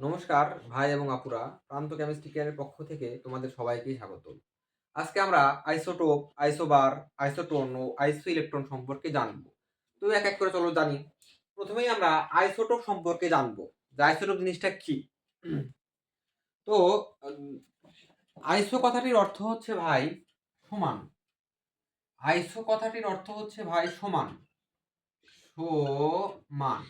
নমস্কার, ভাই এবং আপুরা। প্রান্ত কেমিস্ট্রি কেয়ারের পক্ষ থেকে তোমাদের সবাইকেই স্বাগত আজকে আমরা আইসোটোপ আইসোবার আইসোটোন ও আইসো ইলেকট্রন সম্পর্কে জানব। তো এক এক করে চলো জানি। প্রথমেই আমরা আইসোটোপ সম্পর্কে জানব যে আইসোটোপ জিনিসটা কি। তো আইসো কথাটির অর্থ হচ্ছে ভাই সমান। আইসো কথাটির অর্থ হচ্ছে ভাই সমান। সমান।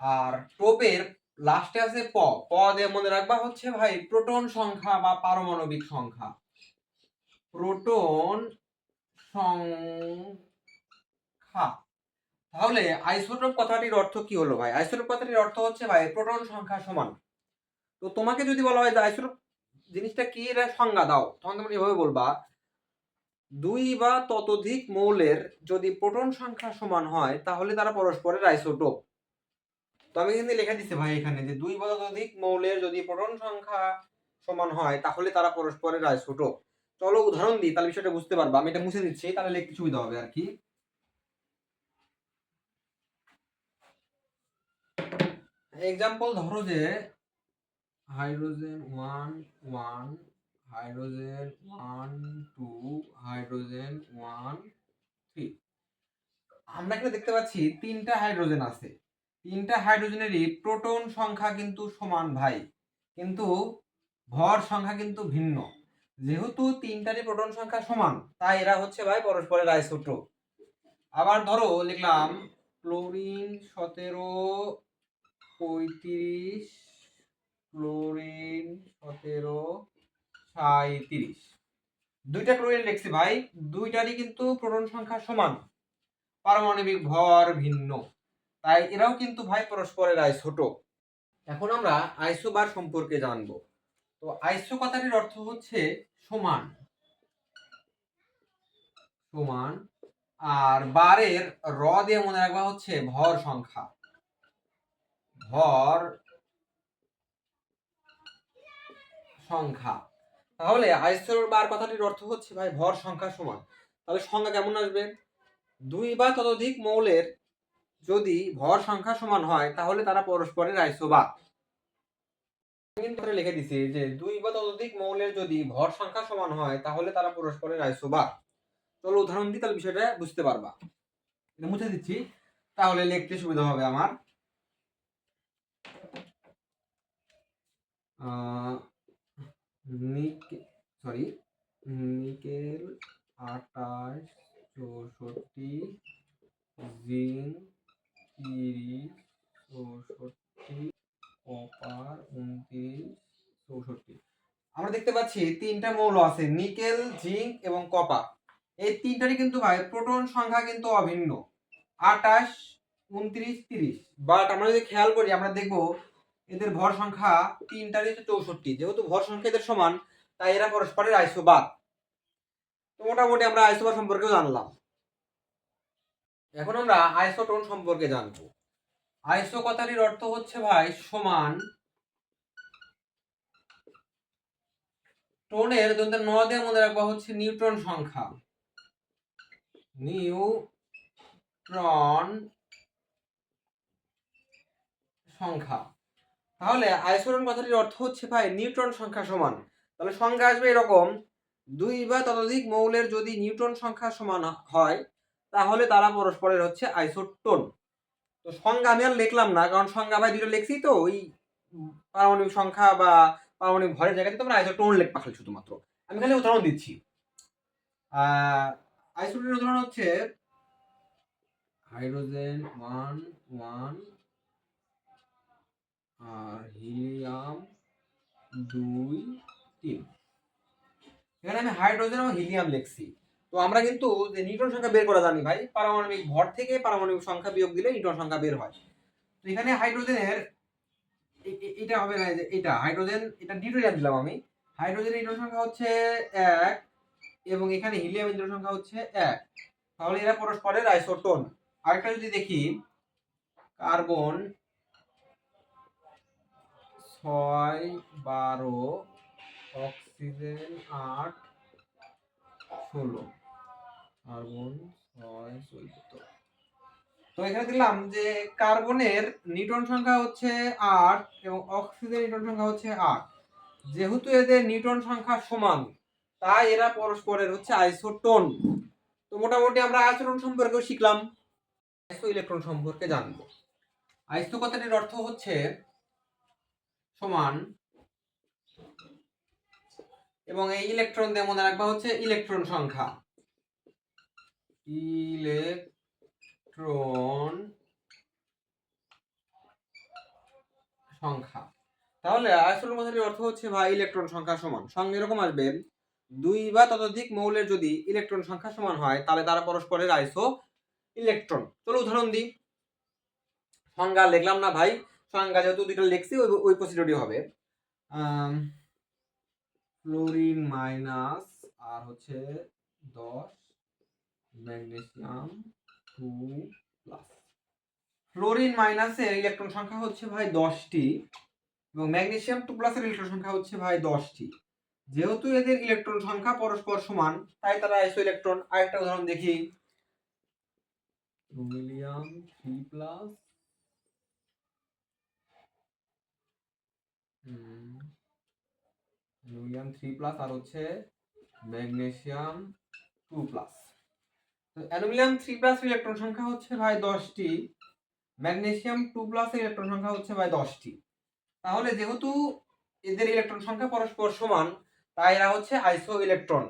আর টোপের লাস্টে আছে প। প দিয়ে মনে রাখবা হচ্ছে ভাই প্রোটন সংখ্যা বা পারমাণবিক সংখ্যা। প্রোটন সংখ্যা। তাহলে আইসোটোপ কথাটির অর্থ কি হলো ভাই? আইসোটোপ কথাটির অর্থ হচ্ছে ভাই প্রোটন সংখ্যা সমান। তো তোমাকে যদি বলা হয় যে আইসোটোপ জিনিসটা কি? এর সংজ্ঞা দাও। তখন তুমি এভাবে বলবা, দুই বা ততোধিক মৌলের যদি প্রোটন সংখ্যা সমান হয়, তাহলে তারা পরস্পরের আইসোটোপ। তো আমি কিন্তু লেখা দিচ্ছি ভাই এখানে যে দুই বা ততোধিক মৌলের যদি প্রোটন সংখ্যা সমান হয়, তাহলে তারা পরস্পরের আইসোটোপ চলো উদাহরণ দিই, তাহলে বিষয়টা বুঝতে পারবা। আমি এটা মুছে দিচ্ছি, তাহলে লিখতে সুবিধা হবে আর কি। এক্সাম্পল ধরো যে hydrogen one one, hydrogen one two, hydrogen one three. আমরা এখানে দেখতে পাচ্ছি তিনটা হাইড্রোজেন আছে। তিনটা হাইড্রোজেনেরই প্রোটন সংখ্যা কিন্তু সমান ভাই। কিন্তু ভর সংখ্যা কিন্তু ভিন্ন। যেহেতু তিনটারই প্রোটন সংখ্যা সমান, তাই এরা হচ্ছে ভাই পরস্পরের আইসোটোপ। আবার ধরো, লিখলাম, ক্লোরিন সতেরো পঁয়ত্রিশ, ক্লোরিন সতেরো সাঁত্রিশ দুইটা ক্লোরিন লিখছি ভাই, দুইটারই কিন্তু প্রোটন সংখ্যা সমান। পারমাণবিক ভর ভিন্ন। তাই এরাও কিন্তু ভাই পরস্পরের আইসোটোপ এখন আমরা আইসো বার সম্পর্কে জানব। তো আইসো কথাটির অর্থ হচ্ছে সমান। সমান, আর বারের র দিয়ে মনে রাখবা হচ্ছে ভর সংখ্যা। ভর সংখ্যা। তাহলে আইসোর বার কথাটির অর্থ হচ্ছে ভাই ভর সংখ্যা সমান। তাহলে সংখ্যা কেমন আসবে? দুই বা ততোধিক মৌলের যদি ভর সংখ্যা সমান হয়, তাহলে তারা পরস্পরের আইসোবার কিন্তু লিখে দিছি যে, দুই বা ততোধিক মৌলের যদি ভর সংখ্যা সমান হয়, তাহলে তারা পরস্পরের আইসোবার চলো উদাহরণ দিই, তাহলে বিষয়টা বুঝতে পারবা। মুছে দিচ্ছি, তাহলে লিখতে সুবিধা হবে আমার। সরি নিকেল আঠাশ, চৌষট্টি জিঙ্ক চৌষট্টি কপার উনত্রিশ, চৌষট্টি। আমরা দেখতে পাচ্ছি তিনটা মৌল আছে, নিকেল, জিঙ্ক এবং কপার। এই তিনটারই কিন্তু ভাই প্রোটন সংখ্যা কিন্তু অভিন্ন। আটাশ উনত্রিশ, তিরিশ। বাট আমরা যদি খেয়াল করি, আমরা দেখব এদের ভর সংখ্যা তিনটারই হচ্ছে চৌষট্টি। যেহেতু ভর সংখ্যা এদের সমান, তাই এরা পরস্পরের আইসোবার তো মোটামুটি আমরা আইসোবার সম্পর্কেও জানলাম। এখন আমরা আইসোটোন সম্পর্কে জানব। আইসো কথাটির অর্থ হচ্ছে ভাই সমান টোনের দন্তে ন দিয়ে মনে রাখবা হচ্ছে নিউট্রন সংখ্যা। নিউট্রন সংখ্যা। তাহলে আইসোটন কথাটির অর্থ হচ্ছে ভাই নিউট্রন সংখ্যা সমান। তাহলে সংখ্যা আসবে এরকম, দুই বা ততোধিক মৌলের যদি নিউট্রন সংখ্যা সমান হয় তাহলে তারা পরস্পরের হচ্ছে আইসোটোন। তো সংজ্ঞা আমি আর লিখলাম না, কারণ সংজ্ঞা ভাই দুটো লিখছি তো, ওই পারমাণবিক সংখ্যা বা পারমাণবিক ভরের জায়গাতে তোমরা আইসোটোন লিখবা খালি শুধুমাত্র। আমি খালি উদাহরণ দিচ্ছি। আইসোটোনের উদাহরণ হচ্ছে হাইড্রোজেন ওয়ান ওয়ান আর হিলিয়াম দুই তিন। এখানে আমি হাইড্রোজেন এবং হিলিয়াম লিখছি। তো আমরা কিন্তু যে নিউটন সংখ্যা বের করা জানি ভাই, পারমাণবিক ভর থেকে পারমাণবিক সংখ্যা বিয়োগ দিলে নিউটন সংখ্যা বের হয়। তো এখানে হাইড্রোজেনের এটা হবে না এটা, হাইড্রোজেন, এটা ডিউটেরিয়াম দিলাম আমি। হাইড্রোজেনের নিউটন সংখ্যা হচ্ছে এক এবং এখানে হিলিয়াম নিউটন সংখ্যা হচ্ছে এক। তাহলে এরা পরস্পরের আইসোটোন। আরেকটা যদি দেখি, কার্বন ছয় বারো, অক্সিজেন আট, ষোলো। কার্বন ছয় চোদ্দ তো এখানে দিলাম যে কার্বনের নিউটন সংখ্যা হচ্ছে আট এবং অক্সিজেন নিউটন সংখ্যা হচ্ছে আট। যেহেতু এদের নিউটন সংখ্যা সমান, তাই এরা পরস্পরের হচ্ছে আইসোটোন। তো মোটামুটি আমরা আইসোটোন সম্পর্কেও শিখলাম, আইসো ইলেকট্রন সম্পর্কে জানব। আইসো কথাটির অর্থ হচ্ছে সমান এবং এই ইলেকট্রন দিয়ে মনে রাখবা হচ্ছে ইলেকট্রন সংখ্যা। ইলেকট্রন সংখ্যা। তাহলে আসল কথাটির অর্থ হচ্ছে ভাই ইলেকট্রন সংখ্যা সমান। সঙ্গে এরকম আসবে, দুই বা ততোধিক মৌলের যদি ইলেকট্রন সংখ্যা সমান হয়, তাহলে তারা পরস্পরের আইসো ইলেকট্রন চলো উদাহরণ দিই। সংজ্ঞা লিখলাম না ভাই, সংজ্ঞা যেহেতু দুইটা লিখছি, ওই ওই প্রসিডিউরই হবে। ফ্লোরিন মাইনাস আর হচ্ছে দশ ম্যাগনেসিয়াম টু প্লাস। ফ্লোরিন মাইনাসের ইলেকট্রন সংখ্যা হচ্ছে ভাই দশটি এবং ম্যাগনেসিয়াম টু প্লাসের ইলেকট্রন সংখ্যা হচ্ছে ভাই দশটি। যেহেতু এদের ইলেকট্রন সংখ্যা পরস্পর সমান, তাই তারা আইসো ইলেকট্রন আরেকটা উদাহরণ দেখি। রুমিলিয়াম থ্রি প্লাস রুমিলিয়াম থ্রি প্লাস আর হচ্ছে magnesium two plus. Aluminium three plus electron সংখ্যা হচ্ছে ভাই দশটি। ম্যাগনেসিয়াম টু প্লাস ইলেকট্রন সংখ্যা হচ্ছে ভাই দশটি। তাহলে যেহেতু এদের ইলেকট্রন সংখ্যা পরস্পর সমান, তাই এরা হচ্ছে আইসো ইলেকট্রন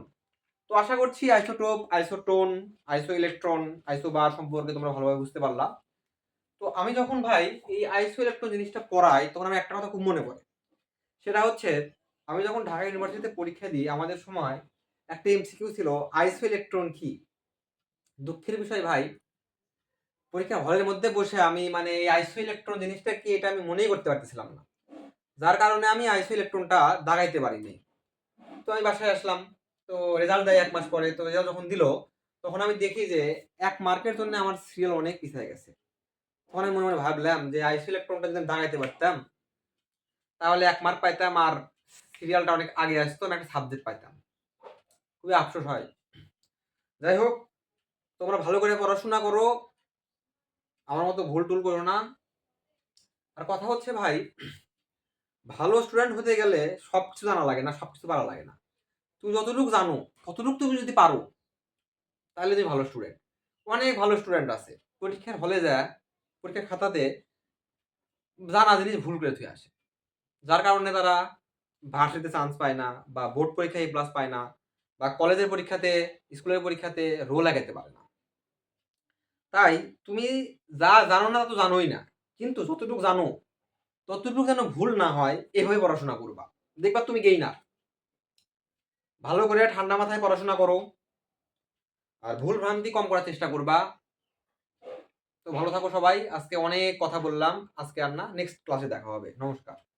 তো আশা করছি আইসোটোপ, আইসোটোন আইসো ইলেকট্রন আইসো বার সম্পর্কে তোমরা ভালোভাবে বুঝতে পারলা। তো আমি যখন ভাই এই আইসো ইলেকট্রন জিনিসটা পড়াই, তখন আমি একটা কথা খুব মনে পড়ে। সেটা হচ্ছে, আমি যখন ঢাকা ইউনিভার্সিটিতে পরীক্ষা দিই, আমাদের সময় একটা এমসিকিউ ছিল আইসো ইলেকট্রন কি? দুঃখের বিষয় ভাই, পরীক্ষা হলের মধ্যে বসে আমি মানে এই আইসো ইলেকট্রন জিনিসটা কি এটা আমি মনেই করতে পারতেছিলাম না। যার কারণে আমি আইসো ইলেকট্রনটা দাগাইতে পারিনি। তো আমি বাসায় আসলাম, তো রেজাল্ট দেয় এক মাস পরে, তো রেজাল্ট যখন দিল, তখন আমি দেখি যে এক মার্কের জন্য আমার সিরিয়াল অনেক পিছিয়ে গেছে। তখন আমি মনে মনে ভাবলাম যে আইসো ইলেকট্রনটা যদি দাগাইতে পারতাম, তাহলে এক মার্ক পাইতাম আর সিরিয়ালটা অনেক আগে আসতো, আমি একটা সাবজেক্ট পাইতাম। খুবই আফসোস হয়। যাই হোক তোমরা ভালো করে পড়াশোনা করো। আমার মতো ভুল টুল করো না। আর কথা হচ্ছে ভাই, ভালো স্টুডেন্ট হতে গেলে সব কিছু জানা লাগে না সব কিছু পারা লাগে না। তুমি যতটুকু জানো, ততটুকু তুমি যদি পারো, তাহলে তুমি ভালো স্টুডেন্ট অনেক ভালো স্টুডেন্ট আছে। পরীক্ষার হলে যায় পরীক্ষার খাতাতে জানা জিনিস ভুল করে থুয়ে আসে। যার কারণে তারা ভার্সিটিতে চান্স পায় না, বা বোর্ড পরীক্ষায় প্লাস পায় না, বা কলেজের পরীক্ষাতে স্কুলের পরীক্ষাতে রো লাগাতে পারে না। তাই তুমি যা জানো না তা জানোই না। কিন্তু যতটুকু জানো, ততটুকু যেন ভুল না হয়, এভাবে পড়াশোনা করবা। দেখবা তুমি গেই না ভালো করে ঠান্ডা মাথায় পড়াশোনা করো। আর ভুল ভ্রান্তি কম করার চেষ্টা করবা। তো ভালো থাকো সবাই। আজকে অনেক কথা বললাম। আজকে আর না নেক্সট ক্লাসে দেখা হবে। নমস্কার।